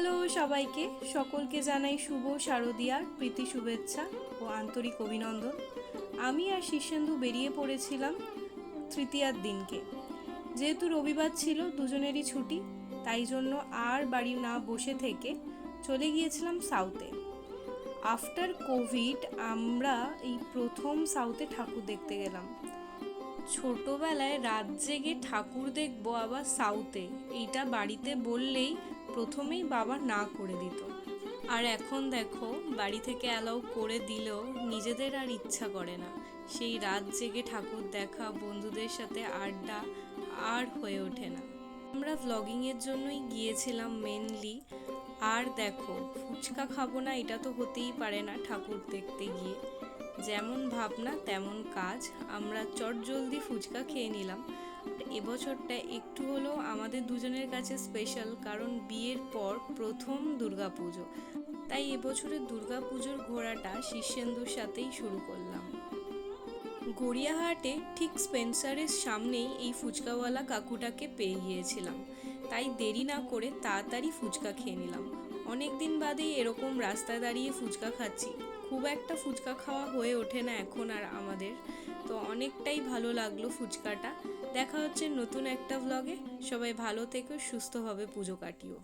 Hello সবাইকে। সকলকে জানাই শুভ শারদিয়ার প্রীতি শুভেচ্ছা ও আন্তরিক অভিনন্দন। আমি আর শীর্ষেন্দু বেরিয়ে পড়েছিলাম তৃতীয়ার দিনকে। যেহেতু রবিবার ছিল, দুজনেরই ছুটি, তাই জন্য আর বাড়ি না বসে থেকে চলে গিয়েছিলাম সাউথে আফটার কোভিড আমরা এই প্রথম সাউথে ঠাকুর দেখতে গেলাম। ছোটবেলায় রাত জেগে ঠাকুর দেখব আবার সাউথে এইটা বাড়িতে বললেই প্রথমেই বাবা না করে দিত। আর এখন দেখো, বাড়ি থেকে অ্যালাউ করে দিলেও নিজেদের আর ইচ্ছা করে না। সেই রাত জেগে ঠাকুর দেখা, বন্ধুদের সাথে আড্ডা, আর হয়ে ওঠে না। আমরা ভ্লগিংয়ের জন্যই গিয়েছিলাম মেনলি আর দেখো, ফুচকা খাব না, এটা তো হতেই পারে না ঠাকুর দেখতে গিয়ে। যেমন ভাবনা, তেমন কাজ। আমরা চট জলদি ফুচকা খেয়ে নিলাম। এবছরটা একটু হলেও আমাদের দুজনের কাছে স্পেশাল কারণ বিয়ের পর প্রথম দুর্গাপুজো। তাই এবছরের দুর্গাপুজোর ঘোরাটা শীর্ষেন্দুর সাথেই শুরু করলাম। গড়িয়াহাটে ঠিক স্পেন্সারের সামনেই এই ফুচকাওয়ালা কাকুটাকে পেয়ে গিয়েছিলাম। তাই দেরি না করে তাড়াতাড়ি ফুচকা খেয়ে নিলাম। অনেক দিন বাদেই এরকম রাস্তায় দাঁড়িয়ে ফুচকা খাচ্ছি। খুব একটা ফুচকা খাওয়া হয়ে ওঠে না এখন আর আমাদের। তো অনেকটাই ভালো লাগল ফুচকাটা। দেখা হচ্ছে নতুন একটা ভ্লগে সবাই ভালো থেকো সুস্থভাবে পুজো কাটিও।